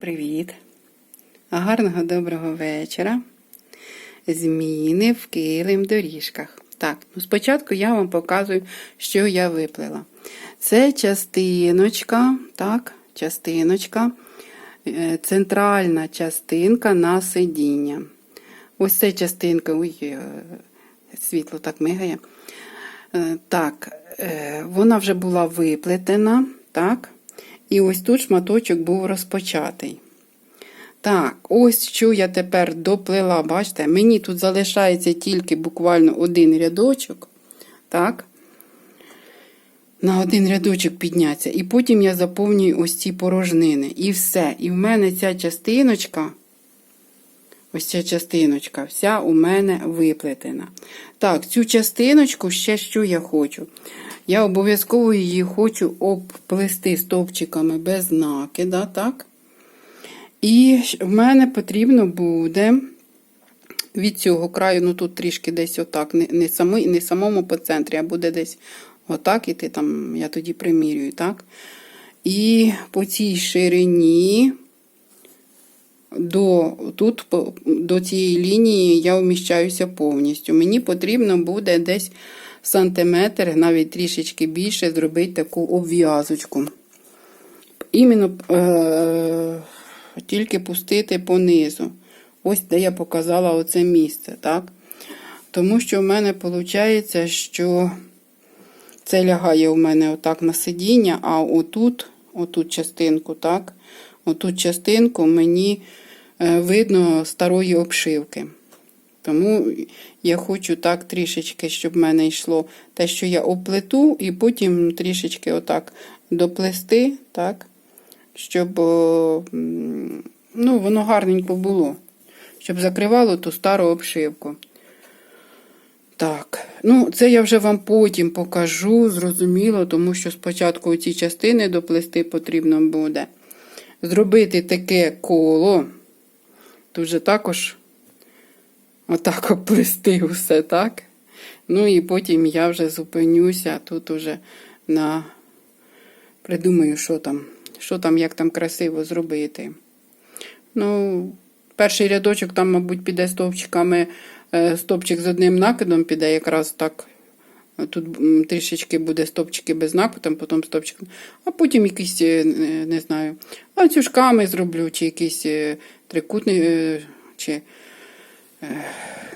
Привіт! Гарного доброго вечора. Зміни в килим доріжках. Так, ну спочатку я вам показую, що я виплела. Це частиночка, так, частиночка, е, центральна частинка на сидіння. Ось ця частинка, ой, е, світло так мигає. Е, Так, вона вже була виплетена, так. І ось тут шматочок був розпочатий. Так, ось що я тепер доплела, бачите, мені тут залишається тільки буквально один рядочок. Так. На один рядочок піднятися. І потім я заповнюю ось ці порожнини. І все. І в мене ця частиночка, ось ця частиночка, вся у мене виплетена. Так, цю частиночку ще що я хочу. Я обов'язково її хочу обплести стовпчиками без накида, так? І в мене потрібно буде від цього краю, ну тут трішки десь отак, не не, самий, не самому по центрі, а буде десь отак іти, там, я тоді примірюю, так? І по цій ширині до, тут, до цієї лінії я вміщаюся повністю. Мені потрібно буде десь сантиметр, навіть трішечки більше, зробити таку обв'язочку. Іменно е- тільки пустити понизу. Ось де я показала оце місце, так? Тому що в мене виходить, що це лягає у мене отак на сидіння, а отут, отут частинку, так? Отут частинку мені е, видно старої обшивки. Тому я хочу так трішечки, щоб в мене йшло те, що я оплету, і потім трішечки отак доплести, так, щоб ну, воно гарненько було, щоб закривало ту стару обшивку. Так, ну, це я вже вам потім покажу, зрозуміло, тому що спочатку ці частини доплести потрібно буде. Зробити таке коло. Тут же також отак оплести все, так? Ну і потім я вже зупинюся тут уже на придумаю, що там, що там, як там красиво зробити. Ну, перший рядочок там, мабуть, піде стовпчиками, е, стовпчик з одним накидом піде, якраз так. Тут трішечки буде стопчики без накидом, потім стопчик. А потім якісь, е, не знаю, ланцюжками зроблю, чи якісь е, трикутні, чи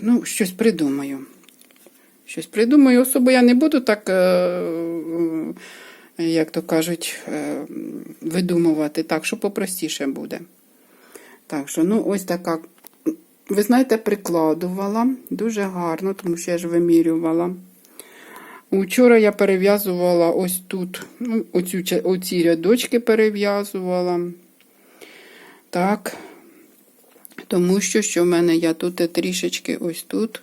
ну, щось придумаю. Щось придумаю. Особо я не буду так, як то кажуть, видумувати так, що попростіше буде. Так що, ну, ось така, ви знаєте, прикладувала дуже гарно, тому що я ж вимірювала. Вчора я перев'язувала ось тут, ну, оцю, оці рядочки перев'язувала. Так, тому що, що в мене я тут трішечки ось тут.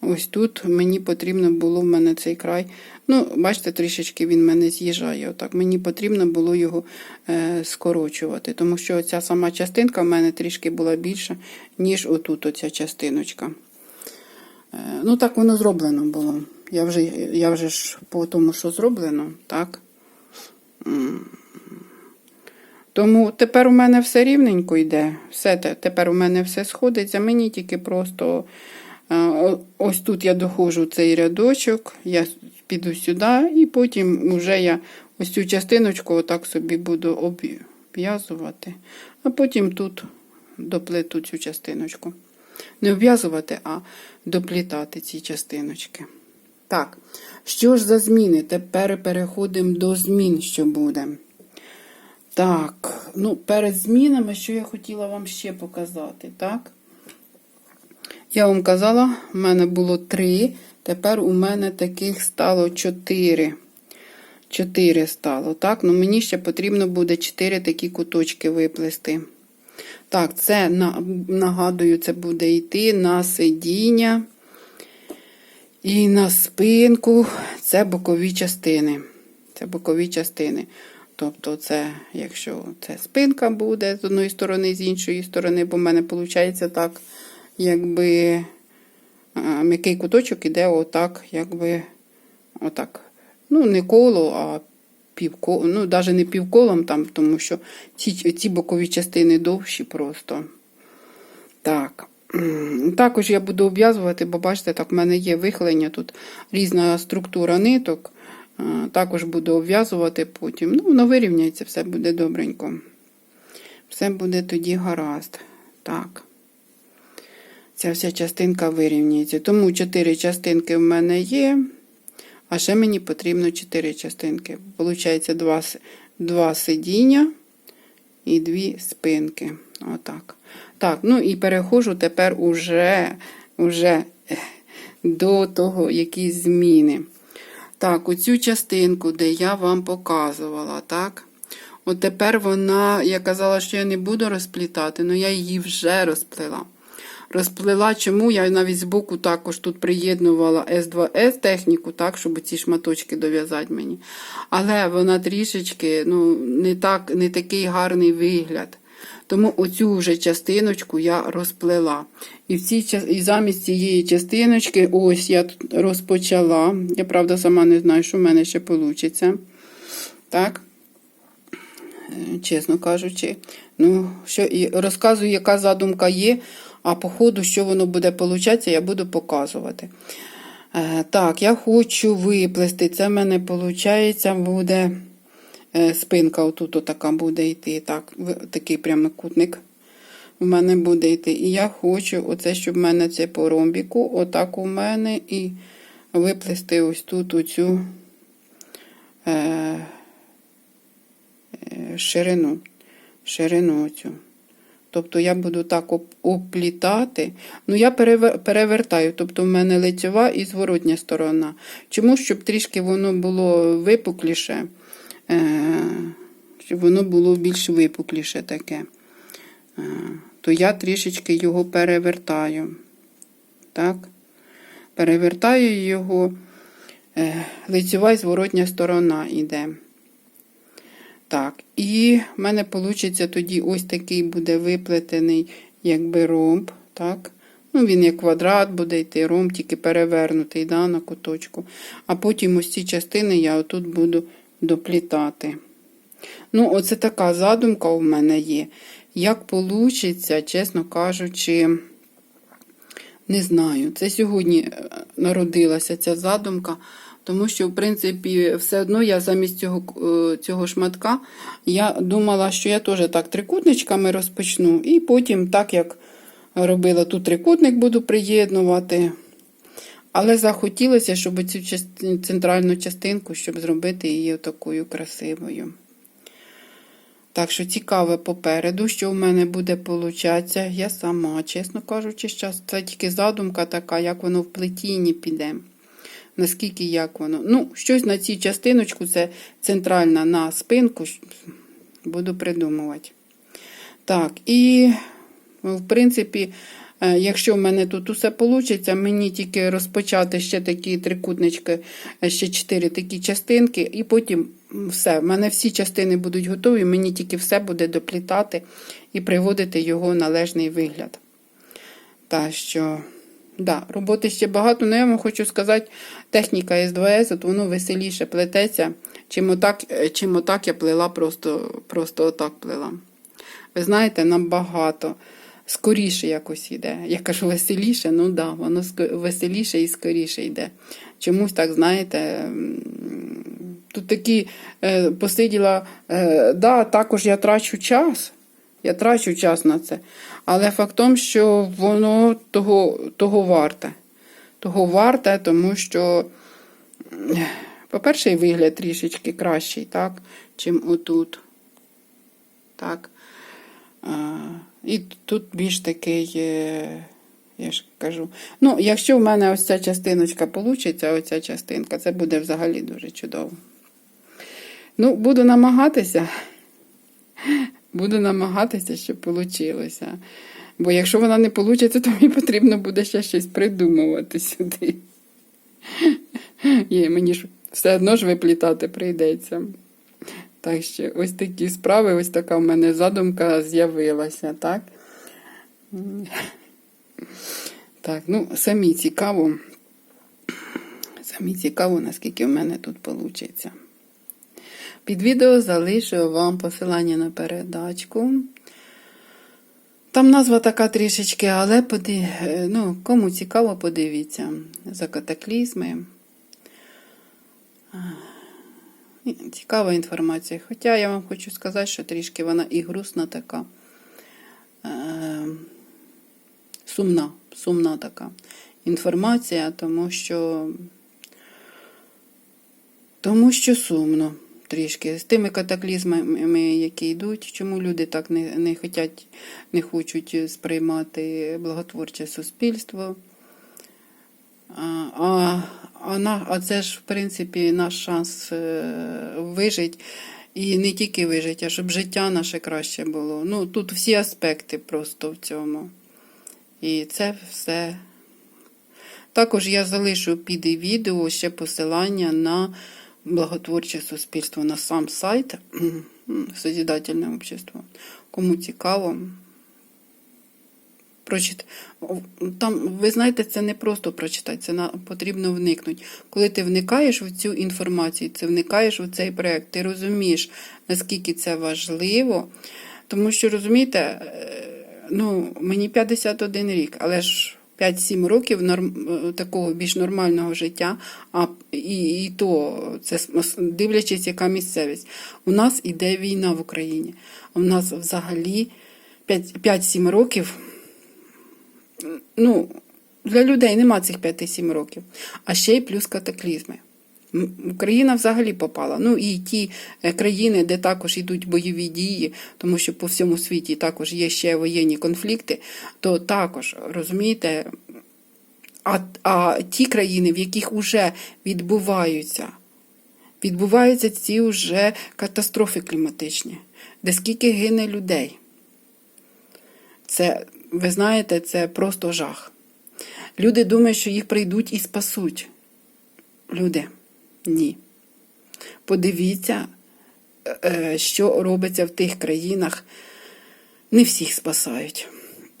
Ось тут мені потрібно було в мене цей край. Ну, бачите, трішечки він мене з'їжджає. Отак. Мені потрібно було його е, скорочувати, тому що ця сама частинка в мене трішки була більша, ніж отут оця частиночка. Е, ну, так воно зроблено було. Я вже я вже ж по тому, що зроблено, так. Тому тепер у мене все рівненько йде. Все, Тепер у мене все сходиться. Мені тільки просто. Ось тут я доходжу цей рядочок, я піду сюди, і потім вже я ось цю частиночку отак собі буду обв'язувати, а потім тут доплету цю частиночку. Не обв'язувати, а доплітати ці частиночки. Так, що ж за зміни? Тепер переходимо до змін, що буде. Так, ну, перед змінами, що я хотіла вам ще показати, так? Я вам казала, в мене було три, тепер у мене таких стало чотири. Чотири стало, так? Ну мені ще потрібно буде чотири такі куточки виплести. Так, це, нагадую, це буде йти на сидіння і на спинку. Це бокові частини. Це бокові частини. Тобто, це, якщо це спинка буде з одної сторони, з іншої сторони, бо в мене виходить так якби м'який куточок іде отак, якби отак. Ну, не коло, а півколом, ну, навіть не півколом, там, тому що ці, ці бокові частини довші просто. Так. Також я буду обв'язувати, бо бачите, так, в мене є вихлення, тут різна структура ниток. Е, Також буду обв'язувати потім. Ну, воно вирівняється, все буде добренько. Все буде тоді гаразд. Так. Ця вся частинка вирівняється. Тому 4 частинки в мене є. А ще мені потрібно 4 частинки. Получається 2, два сидіння і дві спинки. Отак. Так, ну і переходжу тепер уже, уже до того, які зміни. Так, оцю частинку, де я вам показувала, так? От тепер вона, я казала, що я не буду розплітати, але я її вже розплела. Розплела, чому я навіть збоку також тут приєднувала S2S техніку, так, щоб ці шматочки дов'язати мені. Але вона трішечки ну, не, так, не такий гарний вигляд. Тому оцю вже частиночку я розплела. І, в цій, і замість цієї частиночки, ось я розпочала. Я, правда, сама не знаю, що в мене ще вийде. Так Е, чесно кажучи. Ну, що, і розказую, яка задумка є, а по ходу, що воно буде получатися, я буду показувати. Е, так, я хочу виплести. Це в мене виходить, буде спинка, отут така буде йти. Так, такий прямокутник у мене буде йти. І я хочу, оце, щоб в мене це по ромбіку, отак у мене, і виплести ось тут оцю. Е, ширину, ширину цю. Тобто я буду так оплітати. Ну, я перевертаю, тобто в мене лицьова і зворотня сторона. Чому? Щоб трішки воно було випукліше, е, щоб воно було більш випукліше таке. Е, То я трішечки його перевертаю. Так? Перевертаю його, е, лицьова і зворотня сторона йде. Так, і в мене вийде тоді ось такий буде виплетений, якби ромб. так. Ну, він як квадрат буде йти, ромб, тільки перевернутий да, на куточку. А потім ось ці частини я отут буду доплітати. Ну, оце така задумка у мене є. Як вийде, чесно кажучи, не знаю. Це сьогодні е, народилася ця задумка, тому що, в принципі, все одно я замість цього, е, цього шматка я думала, що я теж так трикутничками розпочну, і потім, так як робила тут трикутник, буду приєднувати. Але захотілося, щоб цю центральну частинку, щоб зробити її такою красивою. Так що цікаве попереду, що в мене буде получатися. Я сама, чесно кажучи, щас це тільки задумка така, як воно в плетінні піде. Наскільки як воно. Ну, щось на цій частиночку, це центральна на спинку, буду придумувати. Так, і, в принципі, якщо в мене тут усе вийде, мені тільки розпочати ще такі трикутнички, е, ще чотири такі частинки, і потім все. В мене всі частини будуть готові, мені тільки все буде доплітати і приводити його належний вигляд. Так що, да, роботи ще багато, але я вам хочу сказати, техніка S2S, от воно веселіше плететься, чим отак, е, чим отак я плела, просто, просто отак плела. Ви знаєте, набагато скоріше якось йде. Я кажу веселіше, ну да, воно веселіше і скоріше йде. Чомусь так, знаєте, тут такі е, посиділа, е, да, також я трачу час. Я трачу час на це. Але факт що воно того, того варте. Того варте, тому що, по-перше, вигляд трішечки кращий, так, чим отут. Так. І тут більш такий, е, я ж кажу. Ну, якщо в мене ось ця частиночка вийде, оця частинка, це буде взагалі дуже чудово. Ну, буду намагатися. Буду намагатися, щоб вийшло. Бо якщо вона не вийде, то мені потрібно буде ще щось придумувати сюди. Є, мені ж все одно ж виплітати прийдеться. Так що ось такі справи, ось така в мене задумка з'явилася, так? Так, ну, самі цікаво. Самі цікаво, наскільки в мене тут вийде. Під відео залишу вам посилання на передачку. Там назва така трішечки, але поди... ну, кому цікаво, подивіться. За катаклізми. Цікава інформація. Хоча я вам хочу сказати, що трішки вона і грустна така. Е, сумна, сумна така інформація, тому що, тому що сумно трішки. З тими катаклізмами, які йдуть, чому люди так не, не, хотять, не хочуть сприймати благотворче суспільство. А, а, а, це ж, в принципі, наш шанс е, вижити. І не тільки вижити, а щоб життя наше краще було. Ну, тут всі аспекти просто в цьому. І це все. Також я залишу під відео ще посилання на благотворче суспільство, на сам сайт Созідательне общество. Кому цікаво, прочит... Там, ви знаєте, це не просто прочитати, це потрібно вникнути. Коли ти вникаєш в цю інформацію, ти вникаєш в цей проєкт, ти розумієш, наскільки це важливо. Тому що, розумієте, е, ну, мені 51 рік, але ж 5-7 років норм... е, такого більш нормального життя, а і, і то це дивлячись, яка місцевість. У нас іде війна в Україні. У нас взагалі 5-7 років ну, для людей нема цих 5-7 років, а ще й плюс катаклізми. Україна взагалі попала. Ну і ті е, країни, де також йдуть бойові дії, тому що по всьому світі також є ще воєнні конфлікти, то також, розумієте, а, а ті країни, в яких вже відбуваються, відбуваються ці вже катастрофи кліматичні, де скільки гине людей. Це, ви знаєте, це просто жах. Люди думають, що їх прийдуть і спасуть. Люди, ні. Подивіться, е, що робиться в тих країнах. Не всіх спасають,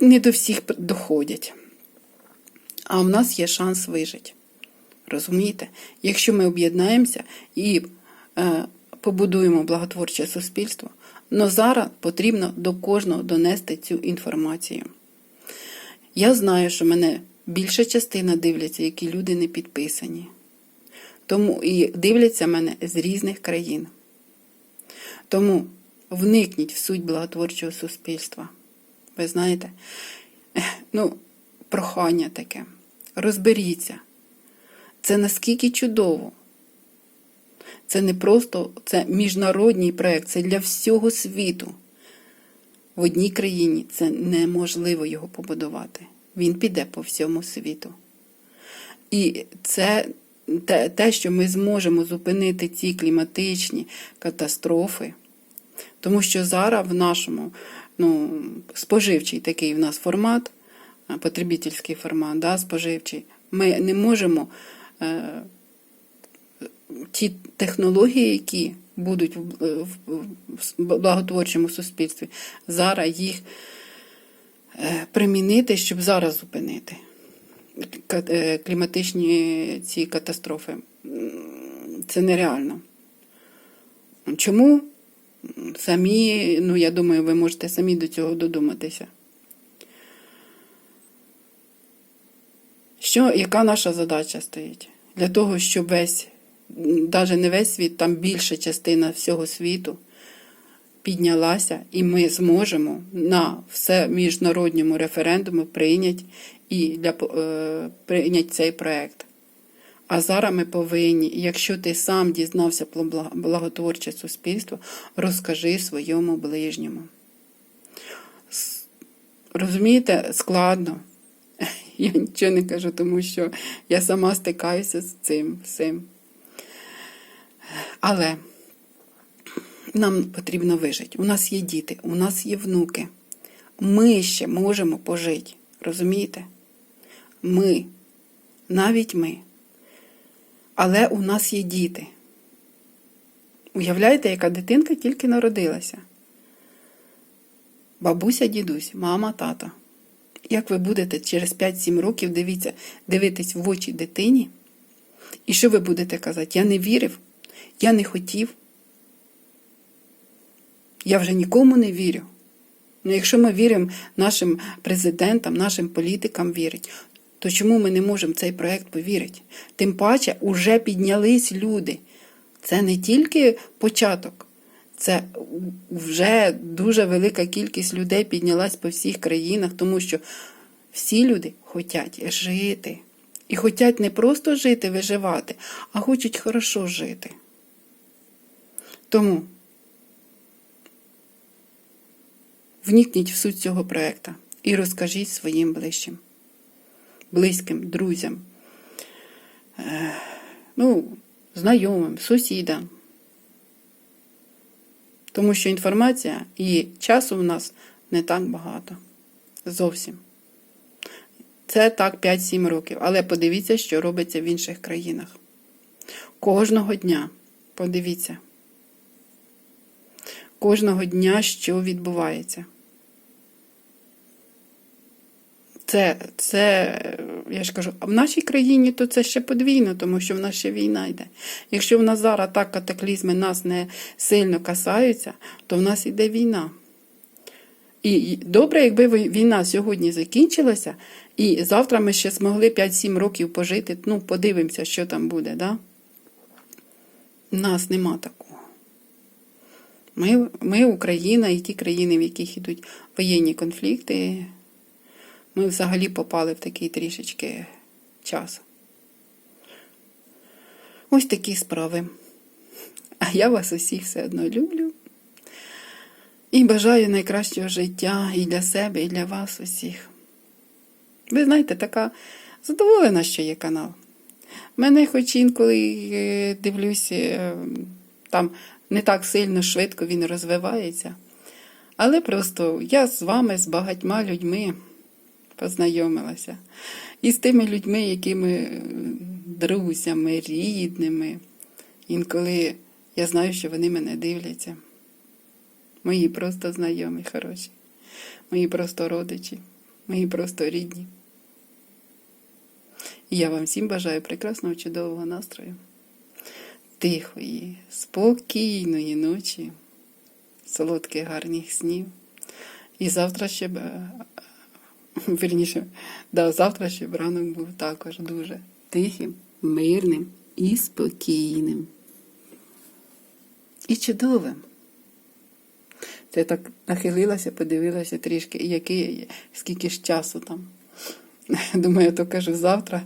не до всіх доходять. А в нас є шанс вижити. Розумієте? Якщо ми об'єднаємося і е, побудуємо благотворче суспільство, але зараз потрібно до кожного донести цю інформацію. Я знаю, що мене більша частина дивляться, які люди не підписані. Тому і дивляться мене з різних країн. Тому вникніть в суть благотворчого суспільства. Ви знаєте, ну, прохання таке. Розберіться. Це наскільки чудово. Це не просто це міжнародний проєкт, це для всього світу. В одній країні це неможливо його побудувати. Він піде по всьому світу. І це те, те, що ми зможемо зупинити ці кліматичні катастрофи, тому що зараз в нашому ну, споживчий такий в нас формат, а, потребительський формат, да, споживчий, ми не можемо е, ті технології, які будуть в, в благотворчому суспільстві, зараз їх е, примінити, щоб зараз зупинити е, кліматичні ці катастрофи. Це нереально. Чому? Самі, ну я думаю, ви можете самі до цього додуматися. Що, яка наша задача стоїть? Для того, щоб весь, навіть не весь світ, там більша частина всього світу піднялася, і ми зможемо на все міжнародньому референдуму прийняти і для е, прийняти цей проект. А зараз ми повинні, якщо ти сам дізнався про благотворче суспільство, розкажи своєму ближньому. Розумієте, складно. Я нічого не кажу, тому що я сама стикаюся з цим всім. Але нам потрібно вижити. У нас є діти, у нас є внуки. Ми ще можемо пожити. Розумієте? Ми, навіть ми. Але у нас є діти. Уявляєте, яка дитинка тільки народилася? Бабуся, дідусь, мама, тата. Як ви будете через 5-7 років дивитись в очі дитині? І що ви будете казати? Я не вірив, я не хотів. Я вже нікому не вірю. Ну, якщо ми віримо нашим президентам, нашим політикам вірить, то чому ми не можемо цей проект повірити? Тим паче, уже піднялись люди. Це не тільки початок, це вже дуже велика кількість людей піднялась по всіх країнах, тому що всі люди хочуть жити. І хочуть не просто жити, виживати, а хочуть хорошо жити. Тому вникніть в суть цього проєкту і розкажіть своїм ближчим, близьким, друзям, е, ну, знайомим, сусідам. Тому що інформація і часу в нас не так багато. Зовсім. Це так 5-7 років. Але подивіться, що робиться в інших країнах. Кожного дня. Подивіться. Кожного дня, що відбувається. Це, це, я ж кажу, в нашій країні то це ще подвійно, тому що в нас ще війна йде. Якщо в нас зараз так катаклізми нас не сильно касаються, то в нас йде війна. І добре, якби війна сьогодні закінчилася, і завтра ми ще змогли 5-7 років пожити, ну, подивимося, що там буде, да? Нас нема такого. Ми, ми Україна і ті країни, в яких йдуть воєнні конфлікти, ми взагалі попали в такий трішечки час. Ось такі справи. А я вас усіх все одно люблю. І бажаю найкращого життя і для себе, і для вас усіх. Ви знаєте, така задоволена, що є канал. Мене хоч інколи е, дивлюся, е, там не так сильно швидко він розвивається. Але просто я з вами, з багатьма людьми познайомилася. І з тими людьми, якими друзями, рідними. Інколи я знаю, що вони мене дивляться. Мої просто знайомі, хороші, мої просто родичі, мої просто рідні. І я вам всім бажаю прекрасного, чудового настрою, тихої, спокійної ночі, солодких гарних снів. І завтра ще, вірніше, да, завтра ще ранок був також дуже тихим, мирним і спокійним. І чудовим. Це так нахилилася, подивилася трішки, який, скільки ж часу там. Думаю, я то кажу завтра.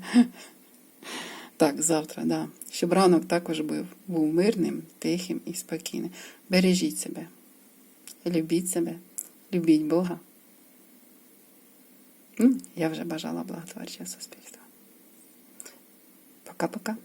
Так, завтра, да. Щоб ранок також був, був мирним, тихим і спокійним. Бережіть себе, любіть себе, любіть Бога. Я вже бажала благотворчого суспільства. Пока-пока.